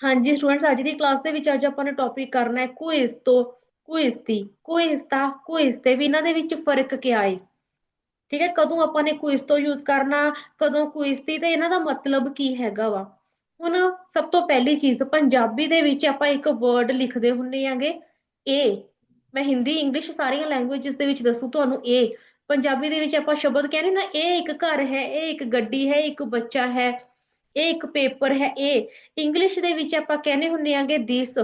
ਹਾਂਜੀ ਸਟੂਡੈਂਟਸ, ਅੱਜ ਦੀ ਕਲਾਸ ਦੇ ਵਿੱਚ ਅੱਜ ਆਪਾਂ ਨੇ ਟੌਪਿਕ ਕਰਨਾ ਹੈ ਕੁਇਜ਼ ਤੋਂ ਕੁਇਜ਼ ਦੀ ਕੁਇਜ਼ ਦਾ ਕੁਇਜ਼ ਤੇ ਵੀ ਇਹਨਾਂ ਦੇ ਵਿੱਚ ਫ਼ਰਕ ਕਿਆ ਹੈ ਠੀਕ ਹੈ, ਕਦੋਂ ਆਪਾਂ ਨੇ ਕੁਇਜ਼ ਤੋਂ ਯੂਜ਼ ਕਰਨਾ, ਕਦੋਂ ਕੁਇਜ਼ ਦੀ ਤੇ ਇਹਨਾਂ ਦਾ ਮਤਲਬ ਕੀ ਹੈਗਾ ਵਾ? ਹੁਣ ਸਭ ਤੋਂ ਪਹਿਲੀ ਚੀਜ਼, ਪੰਜਾਬੀ ਦੇ ਵਿੱਚ ਆਪਾਂ ਇੱਕ ਵਰਡ ਲਿਖਦੇ ਹੁੰਨੇ ਆਂਗੇ ਏ ਮੈਂ ਹਿੰਦੀ ਇੰਗਲਿਸ਼ ਸਾਰੀਆਂ ਲੈਂਗੁਏਜਸ ਦੇ ਵਿੱਚ ਦੱਸੂ ਤੁਹਾਨੂੰ ਏ ਪੰਜਾਬੀ ਦੇ ਵਿੱਚ ਆਪਾਂ ਸ਼ਬਦ ਕਹਿੰਦੇ ਨਾ ਇਹ ਇੱਕ ਘਰ ਹੈ ਇਹ ਇੱਕ ਗੱਡੀ ਹੈ ਇੱਕ ਬੱਚਾ ਹੈ। ਇੱਕ ਪੇਪਰ ਹੈ ਇਹ ਇੰਗਲਿਸ਼ ਦੇ ਵਿੱਚ ਆਪਾਂ ਕਹਿੰਦੇ ਹੁੰਨੇ ਆਂਗੇ ਦਿਸ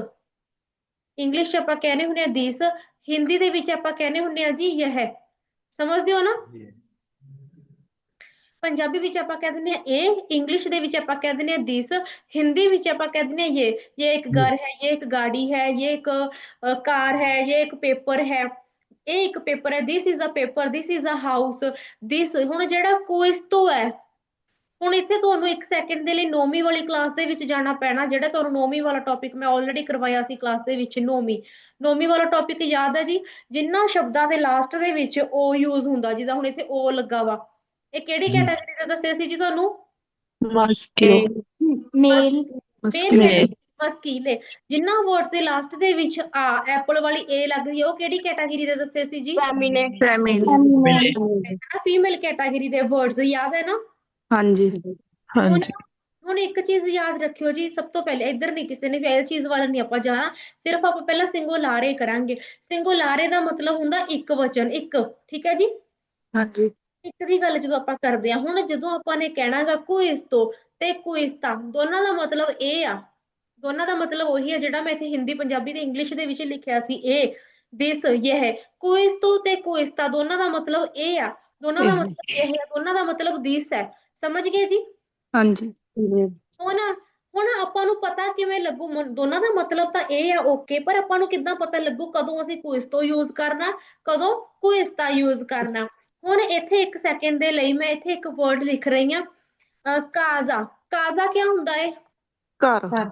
ਇੰਗਲਿਸ਼ 'ਚ ਆਪਾਂ ਕਹਿੰਦੇ ਹੁੰਨੇ ਆ ਦਿਸ ਹਿੰਦੀ ਦੇ ਵਿੱਚ ਆਪਾਂ ਕਹਿੰਦੇ ਹੁੰਨੇ ਆ ਜੀ ਯਹ ਸਮਝਦੇ ਹੋ ਨਾ? ਪੰਜਾਬੀ ਵਿੱਚ ਆਪਾਂ ਕਹਿ ਦਿੰਦੇ ਆ ਇਹ ਇੰਗਲਿਸ਼ ਦੇ ਵਿੱਚ ਆਪਾਂ ਕਹਿ ਦਿੰਦੇ ਆ ਦਿਸ ਹਿੰਦੀ ਵਿੱਚ ਆਪਾਂ ਕਹਿ ਦਿੰਦੇ ਆ ਇਹ। ਇਹ ਇੱਕ ਘਰ ਹੈ, ਇਹ ਇੱਕ ਗਾੜੀ ਹੈ, ਇਹ ਇੱਕ ਕਾਰ ਹੈ, ਇਹ ਇੱਕ ਪੇਪਰ ਹੈ। ਇਹ ਇੱਕ ਪੇਪਰ ਹੈ। This is a paper this is a house this ਹੁਣ ਜਿਹੜਾ ਕੁਇਜ਼ ਤੋਂ ਹੈ ਹੁਣ ਇੱਥੇ ਤੁਹਾਨੂੰ 1 ਸੈਕਿੰਡ ਦੇ ਲਈ ਨੌਵੀਂ ਵਾਲੀ ਕਲਾਸ ਦੇ ਵਿੱਚ ਜਾਣਾ ਪੈਣਾ ਜਿਹੜਾ ਤੁਹਾਨੂੰ ਨੌਵੀਂ ਵਾਲਾ ਟੌਪਿਕ ਮੈਂ ਆਲਰੇਡੀ ਕਰਵਾਇਆ ਸੀ ਕਲਾਸ ਦੇ ਵਿੱਚ ਨੌਵੀਂ। ਨੌਵੀਂ ਵਾਲਾ ਟੌਪਿਕ ਯਾਦ ਹੈ ਜੀ? ਜਿੰਨਾ ਸ਼ਬਦਾਂ ਦੇ ਲਾਸਟ ਦੇ ਵਿੱਚ ਉਹ ਯੂਜ਼ ਹੁੰਦਾ ਜਿਹਦਾ ਹੁਣ ਇੱਥੇ ਉਹ ਲੱਗਾ ਵਾ। ਇਹ ਕਿਹੜੀ ਕੈਟਾਗਰੀ ਦਾ ਦੱਸਿਆ ਸੀ ਜੀ ਤੁਹਾਨੂੰ? ਮੇਲ। ਮਸਕੀਲੇ ਜਿੰਨਾ ਵਰਡਸ ਦੇ ਲਾਸਟ ਦੇ ਵਿੱਚ ਆ ਐਪਲ ਵਾਲੀ ਏ ਲੱਗਦੀ ਹੈ ਉਹ ਕਿਹੜੀ ਕੈਟਾਗਰੀ ਦੇ ਦੱਸੇ ਸੀ ਜੀ? ਫੈਮਿਨੇਟ ਫੈਮਿਲੀ ਫੀਮੇਲ ਕੈਟਾਗਰੀ ਦੇ ਵਰਡਸ ਯਾਦ ਹੈ ਨਾ? ਹਾਂਜੀ। ਹੁਣ ਹਾਂਜੀ। ਹੁਣ ਇੱਕ ਚੀਜ਼ ਯਾਦ ਰੱਖਿਓ ਜੀ ਸਭ ਤੋਂ ਪਹਿਲੇ ਇੱਧਰ ਨਹੀਂ ਕਿਸੇ ਨੇ ਵੀ ਇਹ ਚੀਜ਼ ਵੱਲ ਨਹੀਂ ਆਪਾਂ ਜਾਣਾ ਸਿਰਫ ਆਪਾਂ ਪਹਿਲਾਂ ਸਿੰਗੂਲਾਰੇ ਕਰਾਂਗੇ। ਸਿੰਗੂਲਾਰੇ ਦਾ ਮਤਲਬ ਹੁੰਦਾ ਇੱਕ ਵਚਨ ਇੱਕ ਠੀਕ ਹੈ ਜੀ? ਹਾਂਜੀ। ਇੱਕ ਦੀ ਗੱਲ ਜਦੋਂ ਆਪਾਂ ਕਰਦੇ ਆ ਹੁਣ ਜਦੋਂ ਆਪਾਂ ਨੇ ਕਹਿਣਾਗਾ ਕੁਇਜ਼ ਤੋਂ ਤੇ ਕੁਇਜ਼ਤਾ ਦੋਨਾਂ ਦਾ ਮਤਲਬ ਇਹ ਆ। ਦੋਨਾਂ ਦਾ ਮਤਲਬ ਉਹੀ ਹੈ ਜਿਹੜਾ ਮੈਂ ਇੱਥੇ ਹਿੰਦੀ ਪੰਜਾਬੀ ਤੇ ਇੰਗਲਿਸ਼ ਦੇ ਵਿੱਚ ਲਿਖਿਆ ਸੀ ਇਹ ਦਿਸ ਇਹ। ਕੁਇਜ਼ ਤੋਂ ਤੇ ਕੁਇਜ਼ਤਾ ਦੋਨਾਂ ਦਾ ਮਤਲਬ ਇਹ ਆ। ਦੋਨਾਂ ਦਾ। ਮਤਲਬ ਇਹ ਹੈ ਦੋਨਾਂ ਦਾ ਮਤਲਬ ਦਿਸ ਹੈ। ਸਮਝ ਗਏ ਜੀ? ਹਾਂਜੀ। ਹੁਣ ਹੁਣ ਆਪਾਂ ਨੂੰ ਪਤਾ ਕਿਵੇਂ ਲੱਗੂ? ਦੋਨਾਂ ਦਾ ਮਤਲਬ ਤਾਂ ਇਹ ਆ ਓਕੇ ਪਰ ਆਪਾਂ ਨੂੰ ਕਿੱਦਾਂ ਪਤਾ ਲੱਗੂ? ਕਦੋਂ ਅਸੀਂ ਕੁਇਜ਼ ਤੋਂ ਯੂਜ਼ ਕਰਨਾ? ਕਦੋਂ ਕੁਇਜ਼ ਦਾ ਯੂਜ਼ ਕਰਨਾ? ਹੁਣ ਇੱਥੇ ਇੱਕ ਸੈਕਿੰਡ ਦੇ ਲਈ ਮੈਂ ਇੱਥੇ ਇੱਕ ਵਰਡ ਲਿਖ ਰਹੀ ਅਹ, ਕਾਜ਼ਾ। ਕਾਜ਼ਾ ਕੀ ਹੁੰਦਾ ਹੈ ਘਰ। ਘਰ।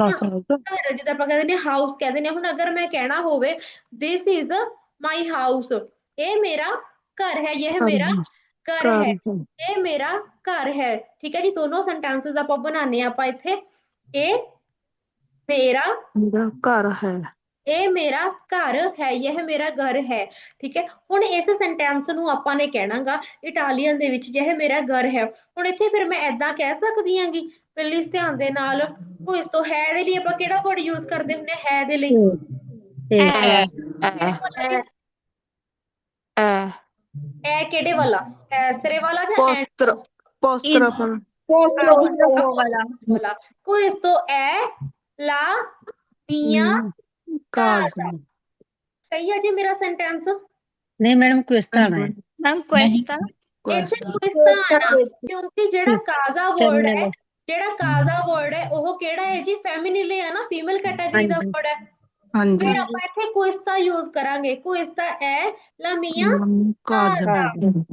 ਘਰ ਜਿੱਦਾਂ ਆਪਾਂ ਕਹਿੰਦੇ ਨੇ ਹਾਊਸ ਕਹਿੰਦੇ ਨੇ। ਹੁਣ ਅਗਰ ਮੈਂ ਕਹਿਣਾ ਹੋਵੇ this is my house ਇਹ ਮੇਰਾ ਘਰ ਹੈ ਇਹ ਮੇਰਾ ਘਰ ਹੈ। ਇਹ ਮੇਰਾ ਘਰ ਹੈ। ਠੀਕ ਹੈ ਜੀ? ਦੋਨੋਂ ਸੈਂਟੈਂਸਸ ਆਪਾਂ ਬਣਾਉਂਦੇ ਆ ਆਪਾਂ ਇੱਥੇ। ਇਹ ਮੇਰਾ ਘਰ ਹੈ। ਇਹ ਮੇਰਾ ਘਰ ਹੈ ਇਹ ਮੇਰਾ ਘਰ ਹੈ। ਠੀਕ ਹੈ? ਹੁਣ ਇਸ ਸੈਂਟੈਂਸ ਨੂੰ ਆਪਾਂ ਨੇ ਕਹਿਣਾਗਾ ਇਟਾਲੀਅਨ ਦੇ ਵਿੱਚ ਇਹ ਮੇਰਾ ਘਰ ਹੈ। ਹੁਣ ਇੱਥੇ ਫਿਰ ਮੈਂ ਐਦਾਂ ਕਹਿ ਸਕਦੀ ਆਂਗੀ ਪਲੀਜ਼ ਧਿਆਨ ਦੇ ਨਾਲ। ਉਹ ਇਸ ਤੋਂ ਹੈ ਦੇ ਲਈ ਆਪਾਂ ਕਿਹੜਾ ਵਰਡ ਯੂਜ਼ ਕਰਦੇ ਹੁੰਦੇ ਹਾਂ? ਹੈ ਦੇ ਲਈ। ਐ ਐ ਕਿਹੜੇ ਵਾਲਾ? ਐਸਰੇ ਵਾਲਾ ਜਾਂ ਐ? ਪੋਸਟਰ ਪੋਸਟਰ ਵਾਲਾ। ਕੋਈ ਇਸ ਤੋਂ ਐ ਲਾ ਮੀਆਂ ਕਾਜ਼ਾ। ਸਹੀ ਹੈ ਜੀ ਮੇਰਾ ਸੈਂਟੈਂਸ ਨਹੀਂ ਮੈਡਮ ਕੁਇਸਤਾਨ ਹੈ। ਮੈਮ ਕੁਐਸਟਾ ਇੱਥੇ ਕੁਐਸਚਨ ਕਿਉਂਕਿ ਜਿਹੜਾ। ਕਾਜ਼ਾ ਵਰਡ ਹੈ. ਜਿਹੜਾ ਕਾਜ਼ਾ ਵਰਡ ਹੈ ਉਹ ਕਿਹੜਾ ਹੈ ਜੀ? ਫੈਮਿਨਿਲ ਹੈ ਨਾ ਫੀਮੇਲ ਕੈਟਾਗਰੀ ਦਾ। ਵਰਡ ਹੈ। ਹਾਂਜੀ। ਫਿਰ ਆਪਾਂ ਇੱਥੇ ਕੁਇਸਤਾ ਯੂਜ਼ ਕਰਾਂਗੇ ਕੁਇਸਤਾ ਐ ਲਾ ਮੀਆਂ ਕਾਜ਼ਾ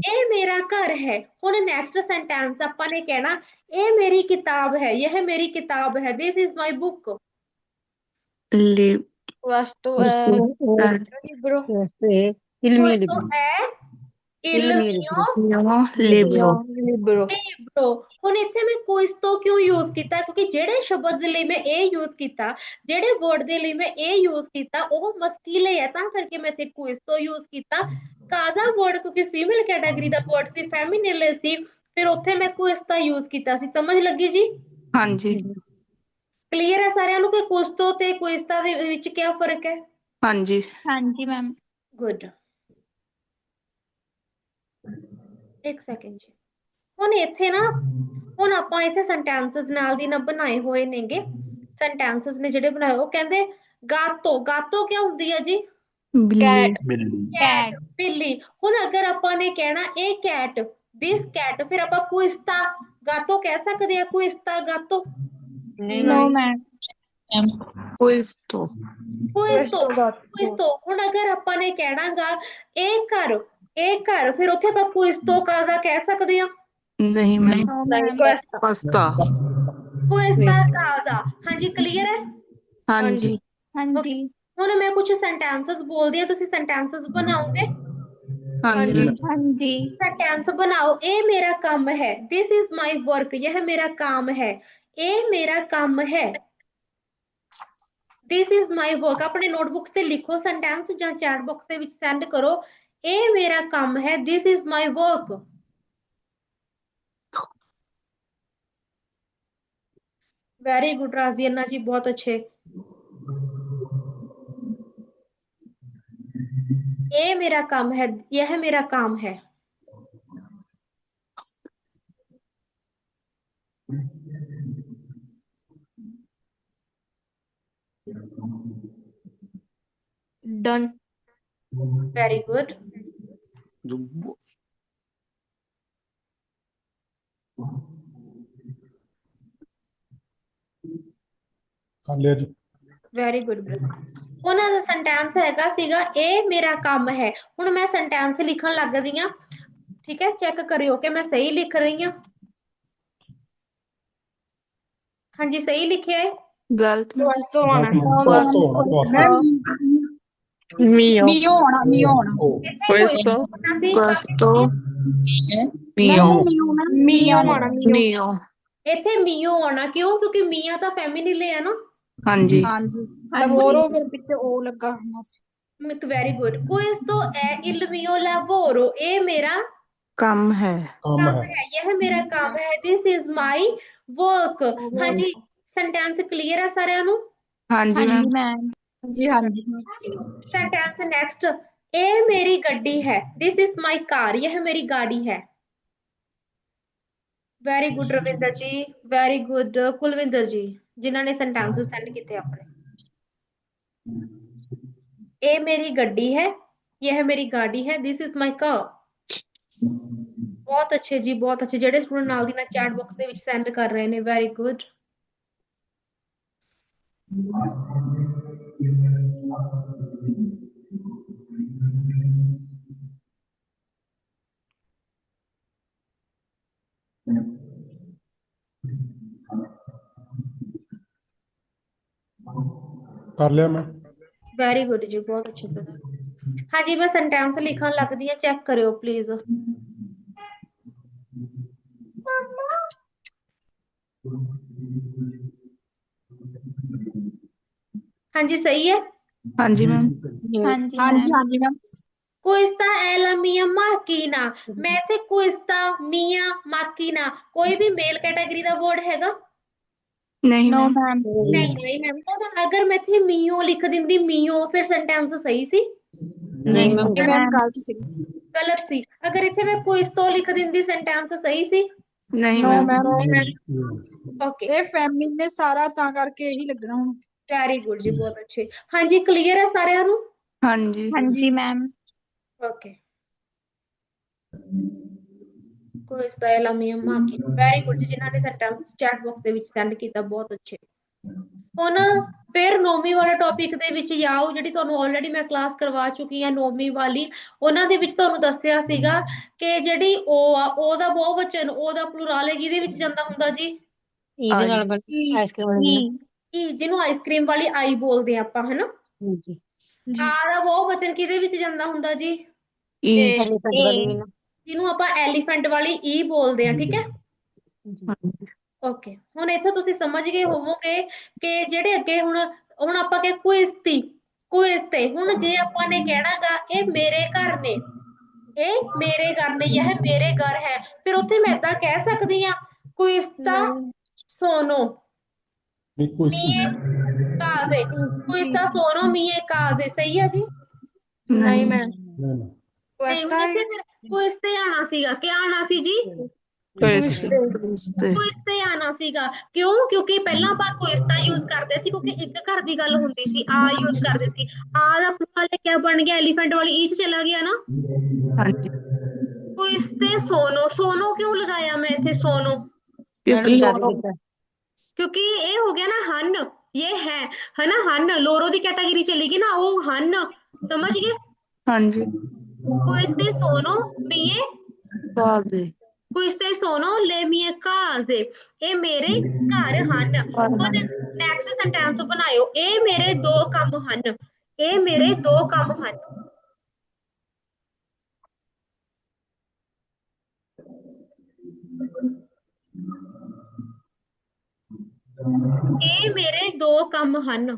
ਇਹ ਮੇਰਾ ਘਰ ਹੈ। ਹੁਣ ਨੈਕਸਟ ਸੈਂਟੈਂਸ ਆਪਾਂ ਨੇ ਕਹਿਣਾ ਇਹ ਮੇਰੀ ਕਿਤਾਬ ਹੈ ਇਹ ਮੇਰੀ ਕਿਤਾਬ ਹੈ this is my book ਲੀ ਵਸਤੂ libro questo il mio questo libro è il Il mio mio libro ਲਿਬਰੋ libro ਹੁਣ ਇੱਥੇ ਮੈਂ ਕੁਇਜ਼ ਤੋਂ ਕਿਉਂ ਯੂਜ਼ ਕੀਤਾ ਕਿਉਂਕਿ ਜਿਹੜੇ ਸ਼ਬਦ ਦੇ ਲਈ ਮੈਂ ਇਹ ਯੂਜ਼ ਕੀਤਾ ਜਿਹੜੇ ਵਰਡ ਦੇ ਲਈ ਮੈਂ ਇਹ ਯੂਜ਼ ਕੀਤਾ ਉਹ ਮਸਕੀਲੇ ਹੈ ਤਾਂ ਕਰਕੇ ਮੈਂ ਇੱਥੇ ਕੁਇਜ਼ ਤੋਂ ਯੂਜ਼ ਕੀਤਾ ਕਾਜ਼ਾ ਵਰਡ ਕਿਉਂਕਿ ਫੀਮੇਲ ਕੈਟਾਗਰੀ ਦਾ ਵਰਡ ਸੀ ਫੈਮਿਨਿਲ ਸੀ ਫਿਰ ਉੱਥੇ ਮੈਂ ਕੁਇਜ਼ ਦਾ ਯੂਜ਼ ਕੀਤਾ ਸੀ ਸਮਝ ਲੱਗੀ ਜੀ ਹਾਂਜੀ ਕਲੀਅਰ ਹੈ ਸਾਰਿਆਂ ਨੂੰ ਕਿ ਕੁਇਜ਼ ਤੋਂ ਤੇ ਕੁਇਜ਼ਤਾ ਦੇ ਵਿੱਚ ਕੀ ਫ਼ਰਕ ਹੈ ਹਾਂਜੀ ਹਾਂਜੀ ਮੈਮ ਗੁੱਡ ਇੱਕ ਸੈਕਿੰਡ ਜੀ। ਹੁਣ ਇੱਥੇ ਨਾ ਹੁਣ ਆਪਾਂ ਇੱਥੇ ਸੈਂਟੈਂਸਸ ਨਾਲ ਦੀ ਨਾ ਬਣਾਏ ਹੋਏ ਨੇਗੇ। ਸੈਂਟੈਂਸਸ ਨੇ ਜਿਹੜੇ ਬਣਾਏ ਉਹ ਕਹਿੰਦੇ ਗਾਤੋ ਗਾਤੋ ਕੀ ਹੁੰਦੀ ਹੈ ਜੀ? ਬਿੱਲੀ। ਕੈਟ ਬਿੱਲੀ। ਹੁਣ ਅਗਰ ਆਪਾਂ ਨੇ ਕਹਿਣਾ ਇਹ ਕੈਟ ਦਿਸ ਕੈਟ ਫਿਰ ਆਪਾਂ ਕੁਇਸਤਾ ਗਾਤੋ ਕਹਿ ਸਕਦੇ ਆ ਕੁਇਸਤਾ ਗਾਤੋ? No ma'am ਕੁਇਸਟੋ ਕੁਇਸਤੋ ਕੁਇਸਤੋ। ਹੁਣ ਅਗਰ ਆਪਾਂ ਨੇ ਕਹਿਣਾਗਾ ਇਹ ਘਰ ਇਹ ਘਰ ਫਿਰ ਉੱਥੇ ਬਾਪੂ ਇਸ ਤੋਂ ਕਾਜ਼ਾ ਕਹਿ ਸਕਦੇ ਆ ਨਹੀਂ ਮੈਂ ਕੋਸਤਾ ਕੋਸਤਾ ਕਾਜ਼ਾ ਹਾਂਜੀ ਕਲੀਅਰ ਹੈ? ਹਾਂਜੀ। ਹਾਂਜੀ। ਹੁਣ ਮੈਂ ਕੁਝ ਸੈਂਟੈਂਸਸ ਬੋਲਦੀ ਆ ਤੁਸੀਂ ਸੈਂਟੈਂਸਸ ਬਣਾਓਗੇ? ਹਾਂਜੀ। ਹਾਂਜੀ। ਸੈਂਟੈਂਸ ਬਣਾਓ। ਇਹ ਮੇਰਾ ਕੰਮ ਹੈ। ਥਿਸ ਇਜ਼ ਮਾਈ ਵਰਕ ਇਹ ਮੇਰਾ ਕੰਮ ਹੈ। ਇਹ ਮੇਰਾ ਕੰਮ ਹੈ। ਥਿਸ ਇਜ਼ ਮਾਈ ਵਰਕ ਆਪਣੇ ਨੋਟਬੁੱਕਸ ਤੇ ਲਿਖੋ ਸੈਂਟੈਂਸ ਜਾਂ ਚੈਟ ਬਾਕਸ ਦੇ ਵਿੱਚ ਸੈਂਡ ਕਰੋ। ए मेरा काम है this is my work very good Rajna ji बहुत अच्छे। ये मेरा काम है यह मेरा काम है। डन वेरी गुड good ਕਰ ਲਿਆ ਜੀ। ਵੈਰੀ ਗੁੱਡ ਬ੍ਰਦਰ ਉਹਨਾਂ ਦਾ ਸੈਂਟੈਂਸ ਹੈਗਾ ਸੀਗਾ ਇਹ ਮੇਰਾ ਕੰਮ ਹੈ। ਹੁਣ ਮੈਂ ਸੈਂਟੈਂਸ ਲਿਖਣ ਲੱਗਦੀ ਆ ਠੀਕ ਹੈ ਚੈੱਕ ਕਰਿਓ ਕਿ ਮੈਂ ਸਹੀ ਲਿਖ ਰਹੀ ਹਾਂ। ਹਾਂਜੀ ਸਹੀ ਲਿਖਿਆ ਹੈ। ਗਲਤ। ਤੋਂ ਆਣਾ ਤੋਂ ਹੋਣਾ ਆਉਣਾ ਉਹ ਇੱਥੇ question ਹੋਣਾ ਸੀ ਕਸਤੋ ਮੀਓ ਮੀਓ ਮੀਓ ਆਉਣਾ ਮੀਓ ਇੱਥੇ ਮੀਓ ਆਉਣਾ ਕਿਉਂ ਕਿਉਂਕਿ ਮੀਆਂ ਤਾਂ ਫੈਮਿਨਿਨ ਹੈ ਨਾ ਹਾਂਜੀ ਹਾਂਜੀ ਲਵੋਰੋ ਫਿਰ ਪਿੱਛੇ ਉਹ ਲੱਗਾ ਸੀ very good questo è il mio lavoro ਇਹ ਮੇਰਾ ਕੰਮ ਹੈ ਕੰਮ ਹੈ ਇਹ ਮੇਰਾ ਕੰਮ ਹੈ this is my work. ਹਾਂਜੀ ਸੈਂਟੈਂਸ ਕਲੀਅਰ ਹੈ ਸਾਰਿਆਂ ਨੂੰ ਹਾਂਜੀ ਮੈਮ ਮੈਮ ਜੀ ਹਾਂਜੀ सेंटेंस नेक्स्ट ये मेरी गड्डी है दिस इज माई कार यह मेरी गाड़ी है very good Ravinder ji very good Kulwinder ji जिन्होंने सेंटेंस सेंड किए अपने ये मेरी गड्डी है यह मेरी गाड़ी है दिस इज माई कार ਬਹੁਤ ਅੱਛੇ ਜੀ ਬਹੁਤ ਅੱਛੇ ਜਿਹੜੇ ਸਟੂਡੈਂਟ ਨਾਲ ਦੀ ਨਾਲ ਚੈਟ ਬਾਕਸ ਦੇ ਵਿੱਚ ਸੈਂਡ ਕਰ ਰਹੇ ਨੇ ਵੈਰੀ ਗੁੱਡ ਕਰ ਲਿਆ ਮੈਂ। ਵੈਰੀ ਗੁੱਡ ਜੀ ਬਹੁਤ ਅੱਛੇ brother ਹਾਂਜੀ ਮੈਂ ਸੈਂਟੈਂਸ ਲਿਖਣ ਲੱਗਦੀ ਹਾਂ ਚੈੱਕ ਕਰਿਓ ਪਲੀਜ਼ ਹਾਂਜੀ ਸਹੀ ਹੈ? ਹਾਂਜੀ ਮੈਮ ਹਾਂਜੀ ਹਾਂਜੀ ਹਾਂਜੀ ਮੈਮ è la mia macchina ਮੈਂ ਇੱਥੇ questa mia macchina ਕੋਈ ਵੀ ਮੇਲ ਕੈਟਾਗਰੀ ਦਾ ਵਰਡ ਹੈਗਾ? ਨਹੀਂ ਨੋ ਮੈਮ ਨਹੀਂ ਨਹੀਂ ਮੈਮ ਅਗਰ ਮੈਂ ਇੱਥੇ ਮੀਓ ਲਿਖ ਦਿੰਦੀ ਮੀਓ ਫਿਰ ਸੈਂਟੈਂਸ ਸਹੀ ਸੀ? ਨਹੀਂ ਮੈਮ ਗਲਤ ਸੀ। ਗਲਤ ਸੀ। ਅਗਰ ਇੱਥੇ ਮੈਂ ਕੁਇਸਤੋ ਲਿਖ ਦਿੰਦੀ ਸੈਂਟੈਂਸ ਸਹੀ ਸੀ? ਨਹੀਂ ਮੈਮ ਓਕੇ ਇਹ ਫੈਮਿਲੀ ਨੇ ਸਾਰਾ ਤਾਂ ਕਰਕੇ ਇਹੀ ਲੱਗਣਾ ਹੁਣ। ਵੈਰੀ ਗੁੱਡ ਜੀ ਬਹੁਤ ਅੱਛੇ। ਹਾਂਜੀ ਕਲੀਅਰ ਹੈ ਸਾਰਿਆਂ ਨੂੰ? ਹਾਂਜੀ। ਹਾਂਜੀ ma'am okay è la mia macchina very good ਜੀ ਜਿਨ੍ਹਾਂ ਨੇ ਸੈਂਟੈਂਸ ਚੈਟ ਬਾਕਸ ਦੇ ਵਿੱਚ ਸੈਂਡ ਕੀਤਾ ਬਹੁਤ ਅੱਛੇ। ਹੁਣ ਫਿਰ ਨੌਵੀਂ ਵਾਲੇ ਟੌਪਿਕ ਦੇ ਵਿੱਚ ਜਾਓ ਜਿਹੜੀ ਤੁਹਾਨੂੰ ਆਲਰੇਡੀ ਮੈਂ ਕਲਾਸ ਕਰਵਾ ਚੁੱਕੀ ਹਾਂ ਨੌਵੀਂ ਵਾਲੀ ਉਹਨਾਂ ਦੇ ਵਿੱਚ ਤੁਹਾਨੂੰ ਦੱਸਿਆ ਸੀਗਾ ਕਿ ਜਿਹੜੀ ਓ ਆ ਓ ਦਾ ਬਹੁਵਚਨ ਓ ਦਾ ਪਲੂਰਲ ਹੈ ਕਿਹਦੇ ਵਿੱਚ ਜਾਂਦਾ ਹੁੰਦਾ ਜੀ? ਇਹਦੇ ਨਾਲ ਆਈਸਕ੍ਰੀਮ ਈ ਜਿਹਨੂੰ ਆਈਸਕ੍ਰੀਮ ਵਾਲੀ ਆਈ ਬੋਲਦੇ ਆ ਆਪਾਂ ਹਨਾ? ਹਾਂਜੀ। ਆ ਦਾ ਬਹੁਵਚਨ ਕਿਹਦੇ ਵਿੱਚ ਜਾਂਦਾ ਹੁੰਦਾ ਜੀ? ਜਿਹਨੂੰ ਆਪਾਂ ਐਲੀਫੈਂਟ ਵਾਲੀ ਈ ਬੋਲਦੇ ਆ ਠੀਕ ਹੈ? ਓਕੇ ਹੁਣ ਇੱਥੇ ਤੁਸੀਂ ਸਮਝ ਗਏ ਹੋਵੋਗੇ ਕਿ ਜਿਹੜੇ ਅੱਗੇ ਹੁਣ ਹੁਣ ਆਪਾਂ ਕਿ ਕੁਇਸਤੀ ਕੁਇਸਤੇ ਹੁਣ ਜੇ ਆਪਾਂ ਨੇ ਕਹਿਣਾਗਾ ਇਹ ਮੇਰੇ ਘਰ ਨੇ ਇਹ ਮੇਰੇ ਘਰ ਨੇ ਇਹ ਮੇਰੇ ਘਰ ਹੈ ਫਿਰ ਉੱਥੇ ਮੈਂ ਏਦਾਂ ਕਹਿ ਸਕਦੀ ਆ ਕਾਜ਼ੇ ਕੁਇਸਤਾ ਸੋਨੋ ਮੀਏ ਕਾਜ਼ੇ ਸਹੀ ਹੈ ਜੀ ਨਹੀਂ ਮੈਂ ਨਹੀਂ ਨਹੀਂ ਨਹੀਂ ਹੁਣ ਇੱਥੇ ਫਿਰ ਕੁਇਸਤੇ ਆਣਾ ਸੀਗਾ ਕਿ ਆਣਾ ਸੀ ਜੀ ਕੁਇਸਤੇ ਕੁਇਸਤੇ ਆਣਾ ਸੀਗਾ ਕਿਉਂ ਕਿਉਂਕਿ ਪਹਿਲਾਂ ਆਪਾਂ ਕੁਇਸਤਾ ਯੂਜ਼ ਕਰਦੇ ਸੀ ਕਿਉਂਕਿ ਇੱਕ ਘਰ ਦੀ ਗੱਲ ਹੁੰਦੀ ਸੀ ਆ ਯੂਜ਼ ਕਰਦੇ ਸੀ ਆ ਦਾ ਪਲੂਰਲ ਕਿਆ ਬਣ ਗਿਆ ਐਲੀਫੈਂਟ ਵਾਲੀ ਈ ਚ ਚਲਾ ਗਿਆ ਨਾ ਹਾਂਜੀ ਕੁਇਸਤੇ ਸੋਨੋ ਸੋਨੋ ਕਿਉਂ ਲਗਾਇਆ ਮੈਂ ਇੱਥੇ ਸੋਨੋ ਕਿਉਂਕਿ ਲੋਰੋ ਕਿਉਂਕਿ ਇਹ ਹੋ ਗਿਆ ਨਾ ਹਨ ਇਹ ਹੈ ਹਨਾ ਹਨ ਲੋਰੋ ਦੀ ਕੈਟਾਗਰੀ ਚਲੀ ਗਈ ਨਾ ਉਹ ਹਨ ਸਮਝ ਗਏ? ਹਾਂਜੀ। ਕੁਇਸਤੇ ਸੋਨੋ ਮੀਏ ਬਾਦੇ Queste sono le mie case. ਇਹ ਮੇਰੇ ਘਰ ਹਨ। ਹੁਣ ਨੈਕਸਟ ਸੈਂਟੈਂਸ ਬਣਾਇਓ। ਇਹ ਮੇਰੇ ਦੋ ਕੰਮ ਹਨ। ਇਹ ਮੇਰੇ ਦੋ ਕੰਮ ਹਨ। ਇਹ ਮੇਰੇ ਦੋ ਕੰਮ ਹਨ।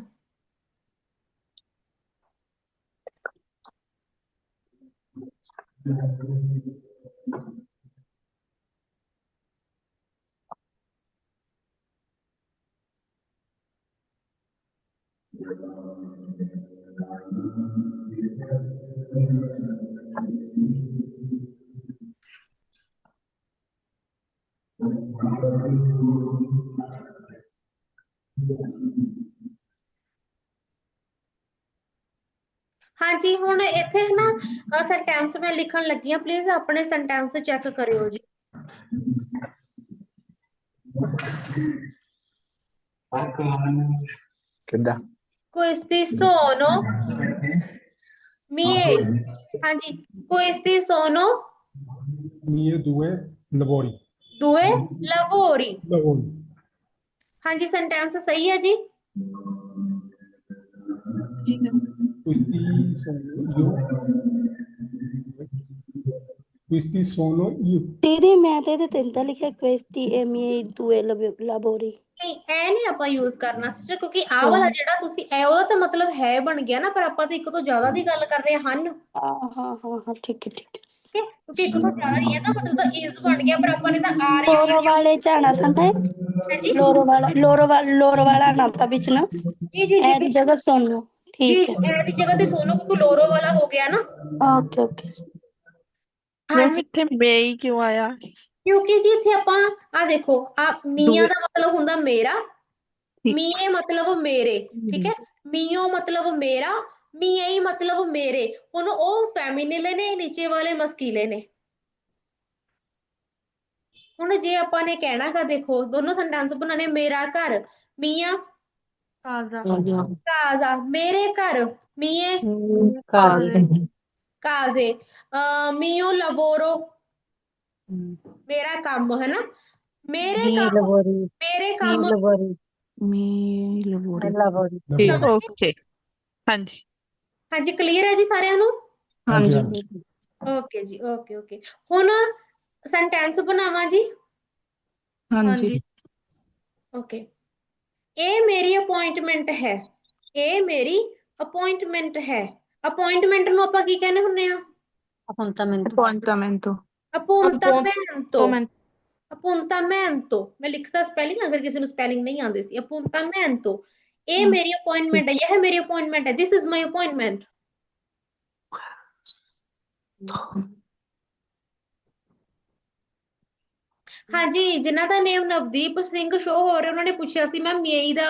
ਹਾਂਜੀ ਹੁਣ ਇੱਥੇ ਨਾ ਸੈਂਟੈਂਸ ਮੈਂ ਲਿਖਣ ਲੱਗੀ ਹਾਂ ਪਲੀਜ਼ ਆਪਣੇ ਸੈਂਟੈਂਸ ਚੈੱਕ ਕਰਿਓ ਜੀ ਕਿੱਦਾਂ Questi sono miei ਹਾਂਜੀ questi sono mie due lavori due lavori lavori ਹਾਂਜੀ ਸੈਂਟੈਂਸ ਸਹੀ ਹੈ ਜੀ questi sono io. Questi sono io. ਤੇਰੇ ਮੈਂ ਤੇ ਇਹਦੇ ਤਿੰਨ ਤਾਂ ਲਿਖਿਆ ਕੁਐਸਟੀ ਐਮਏ ਦੂਏ ਲਾਬੋਰੀ ਨਹੀਂ ਇਹ ਨਹੀਂ ਆਪਾਂ ਯੂਜ਼ ਕਰਨਾ ਸਿਸਟਰ ਕਿਉਂਕਿ ਆਹ ਵਾਲਾ ਜਿਹੜਾ ਤੁਸੀਂ ਇਹ ਉਹਦਾ ਤਾਂ ਮਤਲਬ ਹੈ ਬਣ ਗਿਆ ਨਾ ਪਰ ਆਪਾਂ ਤਾਂ ਇੱਕ ਤੋਂ ਜ਼ਿਆਦਾ ਦੀ ਗੱਲ ਕਰ ਰਹੇ ਹਨ ਠੀਕ ਹਾਂ ਹਾਂ ਹਾਂ ਹਾਂ ਠੀਕ ਹੈ ਠੀਕ ਹੈ ਹੈ ਕਿਉਂਕਿ ਇੱਕ ਤੋਂ ਜ਼ਿਆਦਾ ਹੀ ਹੈ ਤਾਂ ਮਤਲਬ ਤਾਂ is ਬਣ ਗਿਆ ਪਰ ਆਪਾਂ ਨੇ ਤਾਂ ਆ ਰਹੇ ਲੋਰੋ ਵਾਲੇ ਝਾਣਾ ਸੰਦਾ ਹਾਂਜੀ ਲੋਰੋ ਵਾਲਾ ਲੋਰੋ ਵਾਲਾ ਲੋਰੋ ਵਾਲਾ ਨਾਤਾ ਵਿੱਚ ਨਾ ਜੀ ਜੀ ਜੀ ਦੀ ਜਗ੍ਹਾ ਸੋਨੋ ਹੈ। ਇਹ ਦੀ ਜਗ੍ਹਾ ਤੇ ਸੋਨੋ ਕੁਲੋਰੋ ਵਾਲਾ ਹੋ ਗਿਆ ਨਾ। Okay okay. ਹਾਂਜੀ। ਇੱਥੇ ਮੇਈ ਕਿਉਂ ਆਇਆ? ਕਿਉਂਕਿ ਜੀ ਇੱਥੇ ਆਪਾਂ ਆ ਦੇਖੋ ਆ ਮੀਆਂ ਦਾ ਮਤਲਬ ਹੁੰਦਾ ਮੇਰਾ। ਮੀਏ ਮਤਲਬ ਮੇਰੇ ਠੀਕ ਹੈ? ਮੀਓ ਮਤਲਬ ਮੇਰਾ ਮੀਏ ਮਤਲਬ ਮੇਰੇ। ਹੁਣ ਉਹ ਫੈਮਿਨਿਲ ਨੇ ਨੀਚੇ ਵਾਲੇ ਮਸਕੀਲੇ ਨੇ। ਹੁਣ ਜੇ ਆਪਾਂ ਨੇ ਕਹਿਣਾਗਾ ਦੇਖੋ ਦੋਨੋਂ ਸੈਂਟੈਂਸ ਬਣਾਣੇ ਮੇਰਾ ਘਰ ਮੀਆਂ ਕਾਜ਼ਾ ਮੇਰੇ ਘਰ ਮੀਏ ਕਾਜ਼ੇ ਕਾਜ਼ੇ ਅਹ ਮੀਓ ਲਵੋਰੋ ਮੇਰਾ ਕੰਮ ਹੈ ਨਾ ਮੇਰੇ ਕੰਮ ਲਵੋਰੀ ਮੇਰੇ ਕੰਮ ਲਵੋਰੀ ਮੇ ਲਾਬੋਰੀ ਲਵੋਰੀ ਠੀਕ ਓਕੇ ਹਾਂਜੀ ਹਾਂਜੀ ਕਲੀਅਰ ਹੈ ਜੀ ਸਾਰਿਆਂ ਨੂੰ? ਹਾਂਜੀ ਹਾਂਜੀ ਹਾਂਜੀ। ਓਕੇ ਜੀ ਓਕੇ ਓਕੇ ਹੁਣ ਸੈਂਟੈਂਸ ਬਣਾਵਾਂ ਜੀ? ਹਾਂਜੀ ਓਕੇ ਇਹ ਮੇਰੀ ਅਪਾਇੰਟਮੈਂਟ ਹੈ ਇਹ ਮੇਰੀ ਅਪਾਇੰਟਮੈਂਟ ਹੈ ਅਪਾਇੰਟਮੈਂਟ ਨੂੰ ਆਪਾਂ ਕੀ ਕਹਿੰਦੇ ਹੁੰਨੇ ਆ? ਅਪੁੰਟਮੈਂਟ ਅਪੁਆਇੰਟਮੈਂਟੋ appuntamento appuntamento ਮੈਂ ਲਿਖਦਾ ਸਪੈਲਿੰਗ ਅਗਰ ਕਿਸੇ ਨੂੰ ਸਪੈਲਿੰਗ ਨਹੀਂ ਆਉਂਦੀ ਸੀ appuntamento ਇਹ ਮੇਰੀ ਅਪਾਇੰਟਮੈਂਟ ਹੈ ਇਹ ਮੇਰੀ ਅਪਾਇੰਟਮੈਂਟ ਹੈ this is my appointment. ਹਾਂਜੀ ਜਿਨ੍ਹਾਂ ਦਾ ਨੇਮ ਨਵਦੀਪ ਸਿੰਘ ਸ਼ੋ ਹੋ ਰਿਹਾ ਉਹਨਾਂ ਨੇ ਪੁੱਛਿਆ ਸੀ ਮੈਮ ਮੇਈ ਦਾ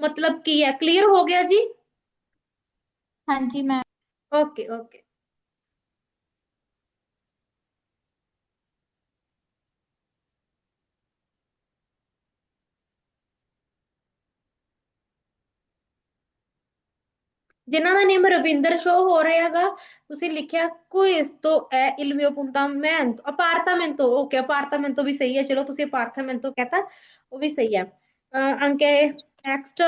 ਮਤਲਬ ਕੀ ਹੈ? ਕਲੀਅਰ ਹੋ ਗਿਆ ਜੀ? ਹਾਂਜੀ ਮੈਂ ਓਕੇ ਓਕੇ ਜਿਨ੍ਹਾਂ ਦਾ ਨੇਮ ਰਵਿੰਦਰ ਸ਼ੋ ਹੋ ਰਿਹਾਗਾ ਤੁਸੀਂ ਲਿਖਿਆ questo è il mio appuntamento appartamento okay appartamento ਵੀ ਸਹੀ ਹੈ ਚਲੋ ਤੁਸੀਂ appartamento ਕਹਤਾ ਉਹ ਵੀ ਸਹੀ ਹੈ ਅਹ anche next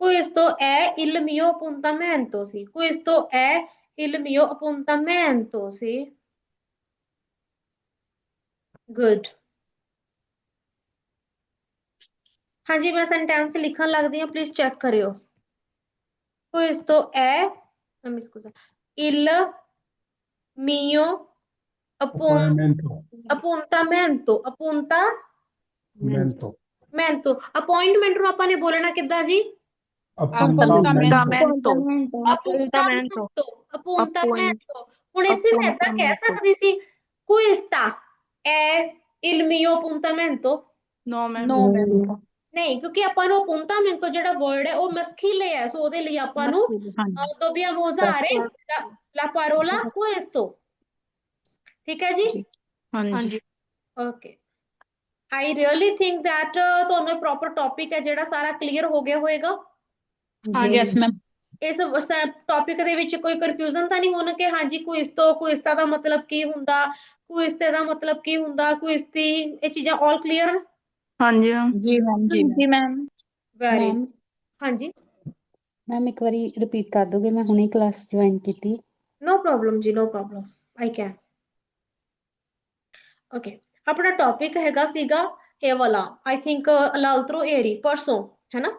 questo è il mio appuntamento sì questo è il mio appuntamento sì good ਹਾਂਜੀ ਮੈਂ ਸੈਂਟੈਂਸ ਲਿਖਣ ਲੱਗਦੀ ਹਾਂ ਪਲੀਜ਼ ਚੈੱਕ ਕਰਿਓ questo è ah, mi scusa il mio appun- appuntamento appuntamento appuntamento mento appointment ਨੂੰ ਆਪਾਂ ਨੇ ਬੋਲਣਾ ਕਿੱਦਾਂ ਜੀ appuntamento Appuntamento. appuntamento appuntamento ਹੁਣ ਇੱਥੇ ਮੈਂ ਏਦਾਂ ਕਹਿ Appuntamento. ਸਕਦੀ ਸੀ questa è il mio appuntamento no ma'am No, ma'am. ਨਹੀਂ ਕਿਉਂਕਿ ਆਪਾਂ ਨੂੰ appuntamento ਜਿਹੜਾ ਵਰਡ ਹੈ ਉਹ ਮਸਕੀਲੇ ਹੈ। ਸੋ ਉਹਦੇ ਲਈ ਆਪਾਂ ਨੂੰ usare la, la parola questo. ਠੀਕ ਹੈ ਜੀ? ਹਾਂਜੀ। Okay. I really think uh, ਤੁਹਾਨੂੰ ਪ੍ਰੋਪਰ ਟੌਪਿਕ ਹੈ ਜਿਹੜਾ ਸਾਰਾ ਕਲੀਅਰ ਹੋ ਗਿਆ ਹੋਵੇਗਾ ਹਾਂਜੀ। ਯੈਸ ਮੈਮ ਇਸ ਟੌਪਿਕ ਦੇ ਵਿੱਚ ਕੋਈ ਕਨਫਿਊਜ਼ਨ ਤਾਂ ਨਹੀਂ ਹੋਣਾ ਕਿ ਹਾਂਜੀ ਕੁਇਸ ਤੋਂ ਕੁਇਸਤਾ ਦਾ ਮਤਲਬ ਕੀ ਹੁੰਦਾ ਕੁਇਸਤੇ ਦਾ ਮਤਲਬ ਕੀ ਹੁੰਦਾ ਕੁਇਸਤੀ ਇਹ ਚੀਜ਼ਾਂ ਆਲ ਕਲੀਅਰ ਹਾਂਜੀ। ਮੈਮ ਜੀ ਮੈਮ ਜੀ ਮੈਮ। ਵੈਰੀ। ਮੈਮ। ਹਾਂਜੀ। ਮੈਮ ਇੱਕ ਵਾਰੀ ਰਿਪੀਟ ਕਰ ਦੋਗੇ ਮੈਂ ਹੁਣੇ ਕਲਾਸ ਜੁਆਇਨ ਕੀਤੀ। ਨੋ ਪ੍ਰੋਬਲਮ ਜੀ no problem I can okay ਆਪਣਾ ਟੌਪਿਕ ਹੈਗਾ ਸੀਗਾ ਇਹ ਵਾਲਾ ਆਈ ਥਿੰਕ ਲਾਲਤਰੋ ਏਰੀ ਪਰਸੋਂ ਹੈ ਨਾ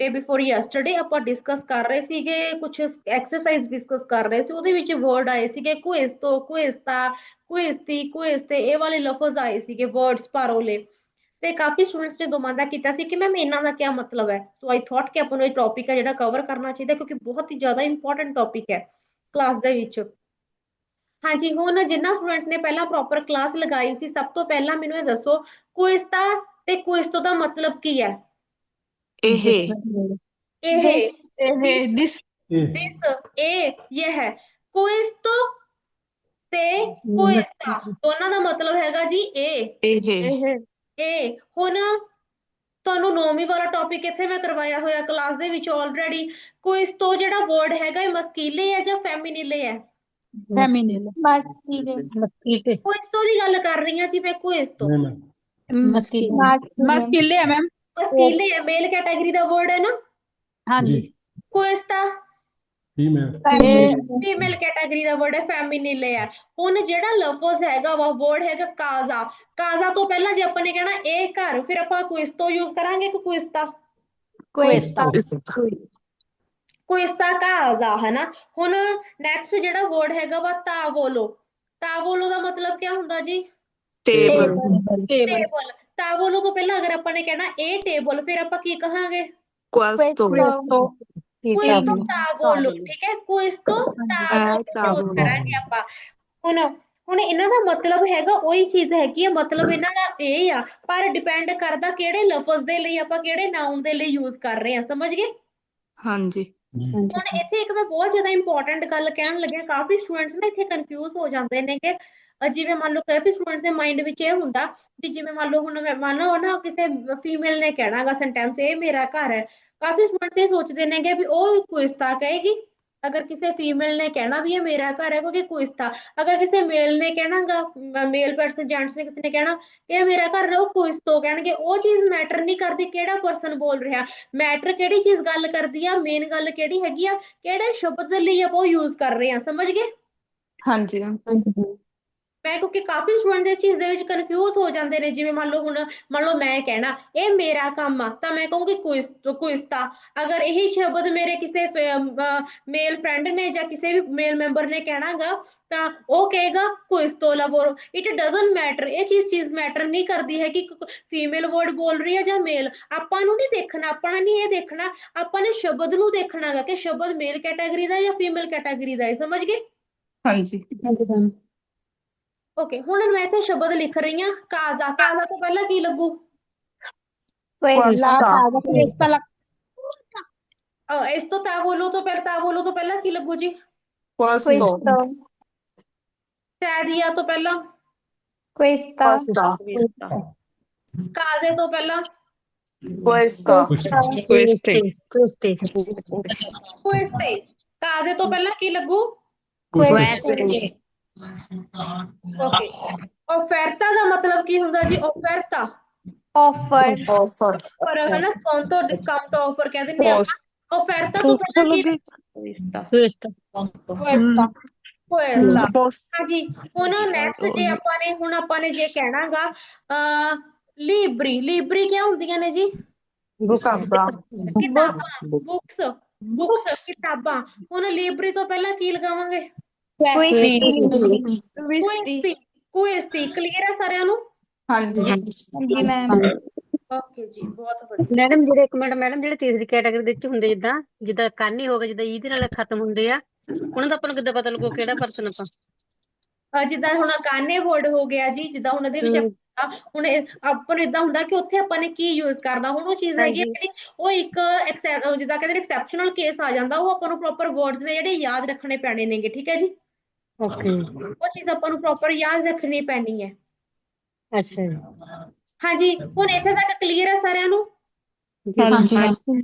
ਡੇ ਬਿਫੋਰ ਯੈਸਟਰਡੇ ਆਪਾਂ ਡਿਸਕਸ ਕਰ ਰਹੇ ਸੀਗੇ ਕੁਝ ਐਕਸਰਸਾਈਜ਼ ਡਿਸਕਸ ਕਰ ਰਹੇ ਸੀ। ਉਹਦੇ ਵਿੱਚ ਵਰਡ ਆਏ ਸੀਗੇ ਕੁਇਸਤੋ ਕੁਇਸਤਾ ਕੁਇਸਤੀ ਕੁਇਸਤੇ ਇਹ ਵਾਲੇ ਲਫ਼ਜ਼ ਆਏ ਸੀਗੇ ਵਰਡਸ ਪਾਰੋਲੇ ਤੇ ਕਾਫੀ ਸਟੂਡੈਂਟਸ ਨੇ ਦੁਮਾਂਦਾ ਕੀਤਾ ਸੀ ਕਿ ਮੈਮ ਇਹਨਾਂ ਦਾ ਕੀ ਮਤਲਬ ਹੈ? ਸੋ ਆਈ ਥੌਟ ਕਿ ਆਪਾਂ ਨੂੰ ਇਹ ਟੌਪਿਕ ਹੈ ਜਿਹੜਾ ਕਵਰ ਕਰਨਾ ਚਾਹੀਦਾ ਕਿਉਂਕਿ ਬਹੁਤ ਹੀ ਜ਼ਿਆਦਾ ਇੰਪੋਰਟੈਂਟ ਟੌਪਿਕ ਹੈ ਕਲਾਸ ਦੇ ਵਿੱਚ। ਹਾਂਜੀ ਹੁਣ ਜਿੰਨਾ ਸਟੂਡੈਂਟਸ ਨੇ ਪਹਿਲਾਂ ਪ੍ਰੋਪਰ ਕਲਾਸ ਲਗਾਈ ਸੀ ਸਭ ਤੋਂ ਪਹਿਲਾਂ ਮੈਨੂੰ ਇਹ ਦੱਸੋ ਕੁਇਸਤਾ ਤੇ ਕੁਇਸਤੋ ਦਾ ਮਤਲਬ ਕੀ ਹੈ? ਇਹ। ਇਹ। This, ਇਹ। This ਇਹ। ਦਿਸ ਇਹ। ਇਹ ਹੈ। ਕੁਇਸਤੋ ਤੇ ਕੁਇਸਤਾ ਦੋਨਾਂ ਦਾ ਮਤਲਬ ਹੈਗਾ ਜੀ ਇਹ। ਇਹ। ਇਹ ਇਹ ਹੁਣ ਤੁਹਾਨੂੰ ਨੌਵੀਂ ਵਾਲਾ ਟੌਪਿਕ ਇੱਥੇ ਮੈਂ ਕਰਵਾਇਆ ਹੋਇਆ ਕਲਾਸ ਦੇ ਵਿੱਚ ਆਲਰੇਡੀ ਕੁਇਸਤੋ ਜਿਹੜਾ ਵਰਡ ਹੈਗਾ ਇਹ ਮਸਕੀਲੇ ਹੈ ਜਾਂ ਫੈਮਿਨੀਲੇ ਹੈ? ਫੈਮਿਨਿਨ ਮੱਕੀ ਤੇ ਕੁਇਸਤੋ ਦੀ ਗੱਲ ਕਰ ਰਹੀ ਹਾਂ ਜੀ ਮੈਂ ਕੁਇਸਤੋ ਮੈਂ ਮੈਂ ਮੱਕੀ ਮਸਕਿਲੇ। ਹੈ ਮੈਮ ਮਸਕੀਲੇ ਹੈ ਮੇਲ ਕੈਟਾਗਰੀ ਦਾ ਵਰਡ ਹੈ ਨਾ? ਹਾਂਜੀ। ਕੁਇਸਤਾ ਫੀਮੇਲ ਫੀਮੇਲ ਕੈਟਾਗਰੀ ਦਾ ਵਰਡ ਹੈ ਫੈਮਿਨੀਲੇ ਹੈ ਹੁਣ ਜਿਹੜਾ ਲਫ਼ਜ਼ ਹੈਗਾ ਵਾ ਵਰਡ ਹੈਗਾ ਕਾਜ਼ਾ। ਕਾਜ਼ਾ ਤੋਂ ਪਹਿਲਾਂ ਜੇ ਆਪਾਂ ਨੇ ਕਹਿਣਾ ਇਹ ਘਰ ਫਿਰ ਆਪਾਂ ਕੁਇਸਤੋ ਯੂਜ਼ ਕਰਾਂਗੇ ਕਿ ਕੁਇਸਤਾ ਕੁਇਸਤਾ ਕੁਇਸਤਾ ਕਾਜ਼ਾ ਹੈ ਨਾ ਹੁਣ ਨੈਕਸਟ ਜਿਹੜਾ ਵਰਡ ਹੈਗਾ ਵਾ ਤਾਵੋਲੋ। ਤਾਵੋਲੋ ਦਾ ਮਤਲਬ ਕੀ ਹੁੰਦਾ ਜੀ? ਟੇਬਲ ਟੇਬਲ ਤਾਵੋਲੋ ਤੋਂ ਪਹਿਲਾਂ ਅਗਰ ਆਪਾਂ ਨੇ ਕਹਿਣਾ ਇਹ ਟੇਬਲ ਫਿਰ ਆਪਾਂ ਕੀ ਕਹਾਂਗੇ? ਠੀਕ ਹੈ ਕਰਾਂਗੇ ਆਪਾਂ। ਹੁਣ ਹੁਣ ਇਹਨਾਂ ਦਾ ਮਤਲਬ ਹੈਗਾ ਉਹੀ ਚੀਜ਼ ਹੈਗੀ ਹੈ ਮਤਲਬ ਇਹਨਾਂ ਦਾ ਇਹ ਆ ਪਰ ਡਿਪੈਂਡ ਕਰਦਾ ਕਿਹੜੇ ਲਫ਼ਜ਼ ਦੇ ਲਈ ਆਪਾਂ ਕਿਹੜੇ ਨਾਉਨ ਦੇ ਲਈ ਯੂਜ਼ ਕਰ ਰਹੇ ਹਾਂ ਸਮਝ ਗਏ? ਹਾਂਜੀ। ਹੁਣ ਇੱਥੇ ਇੱਕ ਮੈਂ ਬਹੁਤ ਜ਼ਿਆਦਾ ਇੰਪੋਰਟੈਂਟ ਗੱਲ ਕਹਿਣ ਲੱਗਿਆ ਕਾਫੀ ਸਟੂਡੈਂਟਸ ਨਾ ਇੱਥੇ ਕਨਫਿਊਜ਼ ਹੋ ਜਾਂਦੇ ਨੇ ਕਿ ਜਿਵੇਂ ਮੰਨ ਲਓ ਕਾਫੀ ਸਟੂਡੈਂਟਸ ਦੇ ਮਾਈਂਡ ਵਿੱਚ ਇਹ ਹੁੰਦਾ ਵੀ ਜਿਵੇਂ ਮੰਨ ਲਓ ਹੁਣ ਮੈਂ- ਮੰਨ ਲਓ ਨਾ ਕਿਸੇ ਫੀਮੇਲ ਨੇ ਕਹਿਣਾਗਾ ਸੈਂਟੈਂਸ ਇਹ ਮੇਰਾ ਘਰ ਹੈ। ਕਾਫੀ ਸਟੂਡੈਂਟਸ ਇਹ ਸੋਚਦੇ ਨੇਗੇ ਵੀ ਉਹ ਕੁਇਸਤਾ ਕਹੇਗੀ, ਅਗਰ ਕਿਸੇ ਫੀਮੇਲ ਨੇ ਕਹਿਣਾ ਵੀ ਇਹ ਮੇਰਾ ਘਰ ਹੈ, ਕਿਉਂਕਿ ਕੁਇਸਤਾ, ਅਗਰ ਕਿਸੇ ਮੇਲ ਨੇ ਕਹਿਣਾਗਾ ਮੇਲ ਪਰਸਨ ਜੈਂਟਸ ਨੇ ਕਿਸੇ ਨੇ ਕਹਿਣਾ ਇਹ ਮੇਰਾ ਘਰ ਹੈ, ਉਹ ਕੁਇਸਤੋ ਕਹਿਣਗੇ, ਉਹ ਚੀਜ਼ ਮੈਟਰ ਨਹੀਂ ਕਰਦੀ ਕਿਹੜਾ ਪਰਸਨ ਬੋਲ ਰਿਹਾ ਮੈਟਰ ਕਿਹੜੀ ਚੀਜ਼ ਗੱਲ ਕਰਦੀ ਆ ਮੇਨ ਗੱਲ ਕਿਹੜੀ ਹੈਗੀ ਆ, ਕਿਹੜੇ ਸ਼ਬਦ ਲਈ ਆਪਾਂ ਉਹ ਯੂਜ਼ ਕਰ ਰਹੇ ਹਾਂ ਸਮਝ ਗਏ? ਹਾਂਜੀ। ਮੈਂ ਕਿਉਂਕਿ ਕਾਫੀ ਸਟੂਡੈਂਟ ਇਸ ਚੀਜ਼ ਦੇ ਵਿੱਚ ਕਨਫਿਊਜ਼ ਹੋ ਜਾਂਦੇ ਨੇ ਜਿਵੇਂ ਮੰਨ ਲਓ ਹੁਣ ਮੰਨ ਲਓ ਮੈਂ ਕਹਿਣਾ ਇਹ ਮੇਰਾ ਕੰਮ ਆ ਤਾਂ ਮੈਂ ਕਹੂੰਗੀ ਕੁਇਸ ਕੁਇਸਤਾ। ਅਗਰ ਇਹੀ ਸ਼ਬਦ ਮੇਰੇ ਕਿਸੇ ਮੇਲ ਫਰੈਂਡ ਨੇ ਜਾਂ ਕਿਸੇ ਵੀ ਮੇਲ ਮੈਂਬਰ ਨੇ ਕਹਿਣਾਗਾ ਤਾਂ ਉਹ ਕਹੇਗਾ ਕੁਇਸਤੋ ਲਾਵੋਰੋ ਇਟ ਡਜ਼ਨਟ ਮੈਟਰ ਇਹ ਚੀਜ਼ ਚੀਜ਼ ਮੈਟਰ ਨਹੀਂ ਕਰਦੀ ਹੈ ਕਿ ਫੀਮੇਲ ਵਰਡ ਬੋਲ ਰਹੀ ਹੈ ਜਾਂ ਮੇਲ ਆਪਾਂ ਨੂੰ ਨਹੀਂ ਦੇਖਣਾ ਆਪਾਂ ਨੇ ਨਹੀਂ ਇਹ ਦੇਖਣਾ ਆਪਾਂ ਨੇ ਸ਼ਬਦ ਨੂੰ ਦੇਖਣਾਗਾ ਕਿ ਸ਼ਬਦ ਮੇਲ ਕੈਟਾਗਰੀ ਦਾ ਜਾਂ ਫੀਮੇਲ ਕੈਟਾਗਰੀ ਦਾ ਹੈ ਸਮਝ ਗਏ? ਹਾਂਜੀ। ਓਕੇ ਹੁਣ ਮੈਂ ਇੱਥੇ ਸ਼ਬਦ ਲਿਖ ਰਹੀ ਹਾਂ ਕਾਜ਼ਾ ਕਾਜ਼ਾ ਤੋਂ ਪਹਿਲਾਂ ਕੀ ਲੱਗੂ? ਅਹ ਇਸ ਤੋਂ ਤਾਵੋਲੋ ਤੋਂ ਪਹਿਲਾਂ ਤਾਵੋਲੋ ਤੋਂ ਪਹਿਲਾਂ ਕੀ ਲੱਗੂ ਜੀ? ਕੁਐਸਟੋ ਸੈਦੀਆ ਤੋਂ ਪਹਿਲਾਂ। Questa, ਕਾਜ਼ੇ ਤੋਂ ਪਹਿਲਾਂ। ਕੁਐਸਟਾ ਕੁਐਸਟੇ ਕੁਸਤੇ ਕੁਇਸਤੇ ਕਾਜ਼ੇ ਤੋਂ ਪਹਿਲਾਂ ਕੀ ਲੱਗੂ? queste, ਓਕੇ ਆਫਰਤਾ ਦਾ ਮਤਲਬ ਕੀ ਹੁੰਦਾ ਜੀ ਆਫਰਤਾ ਆਫਰ ਆਫਰ ਔਰ ਹੈ ਨਾ ਸਕਾਊਂਟ ਤੋਂ ਡਿਸਕਾਊਂਟ ਤੋਂ ਆਫਰ ਕਹਿੰਦੇ ਨੇ ਆਪਾਂ ਆਫਰਤਾ ਤੋਂ ਪਹਿਲਾਂ ਕੀ ਕੁਇਸਟਾ ਕੁਇਸਟਾ ਕੁਇਸਟਾ ਹਾਂਜੀ ਹੁਣ ਨੈਕਸਟ ਜੇ ਆਪਾਂ ਨੇ ਹੁਣ ਆਪਾਂ ਨੇ ਜੇ ਕਹਿਣਾਗਾ ਅ ਲੀਬਰੀ ਲੀਬਰੀ ਕੀ ਹੁੰਦੀਆਂ ਨੇ ਜੀ ਬੁੱਕਾਂ ਬੁੱਕਸ ਬੁੱਕਸ ਕਿਤਾਬਾਂ ਹੁਣ ਲੀਬਰੀ ਤੋਂ ਪਹਿਲਾਂ ਕੀ ਲਗਾਵਾਂਗੇ ਕੁਇਸਤੀ questi, ਕੁਇਸਤੀ ਕੁਇਸਤੀ ਕਲੀਅਰ ਹੈ ਸਾਰਿਆਂ ਨੂੰ? ਹਾਂਜੀ ਹਾਂਜੀ। ਮੈਮ ਓਕੇ ਜੀ ਬਹੁਤ ਵਧੀਆ। ਮੈਡਮ ਜਿਹੜੇ ਇੱਕ ਮਿੰਟ ਮੈਡਮ ਜਿਹੜੇ ਤੀਸਰੀ ਕੈਟਾਗਰੀ ਦੇ ਵਿੱਚ ਹੁੰਦੇ ਜਿੱਦਾਂ ਜਿੱਦਾਂ ਕਾਨੀ ਹੋ ਗਿਆ ਜਿੱਦਾਂ ਈ ਦੇ ਨਾਲ ਖਤਮ ਹੁੰਦੇ ਆ ਉਹਨਾਂ ਦਾ ਆਪਾਂ ਨੂੰ ਕਿੱਦਾਂ ਪਤਾ ਲੱਗੂ ਕਿਹੜਾ ਪਰਸਨ ਆਪਾਂ? ਅਹ ਜਿੱਦਾਂ ਹੁਣ ਕਾਨੇ ਵਰਡ ਹੋ ਗਿਆ ਜੀ ਜਿੱਦਾਂ ਹੁਣ ਇਹਦੇ ਵਿੱਚ ਹਮ। ਆਪਾਂ- ਹੁਣ ਇਹ- ਆਪਾਂ ਨੂੰ ਇਦਾਂ ਹੁੰਦਾ ਕਿ ਉੱਥੇ ਆਪਾਂ ਨੇ ਕੀ ਯੂਜ਼ ਕਰਨਾ ਹੁਣ ਉਹ ਚੀਜ਼ ਹੈਗੀ ਆ ਹਾਂਜੀ। ਜਿਹੜੀ ਉਹ ਇੱਕ ਐਕਸੈਪ ਜਿੱਦਾਂ ਕਹਿੰਦੇ ਨੇ ਐਕਸੈਪਸ਼ਨਲ ਕੇਸ ਆ ਜਾਂਦਾ ਉਹ ਆਪਾਂ ਨੂੰ ਪ੍ਰੋਪਰ ਵਰਡਸ ਨੇ ਜਿਹੜੇ ਯਾਦ ਰੱਖਣੇ ਪੈਣੇ ਨੇਗੇ ਠੀਕ ਹੈ ਜੀ? ਓਕੇ ਉਹ ਚੀਜ਼ ਆਪਾਂ ਨੂੰ ਪ੍ਰੋਪਰ ਯਾਦ ਰੱਖਣੀ ਪੈਣੀ ਹੈ। ਅੱਛਾ ਜੀ। ਹਾਂਜੀ ਹੁਣ ਇੱਥੇ ਤੱਕ ਕਲੀਅਰ ਹੈ ਸਾਰਿਆਂ ਨੂੰ? ਜੀ ਹਾਂਜੀ।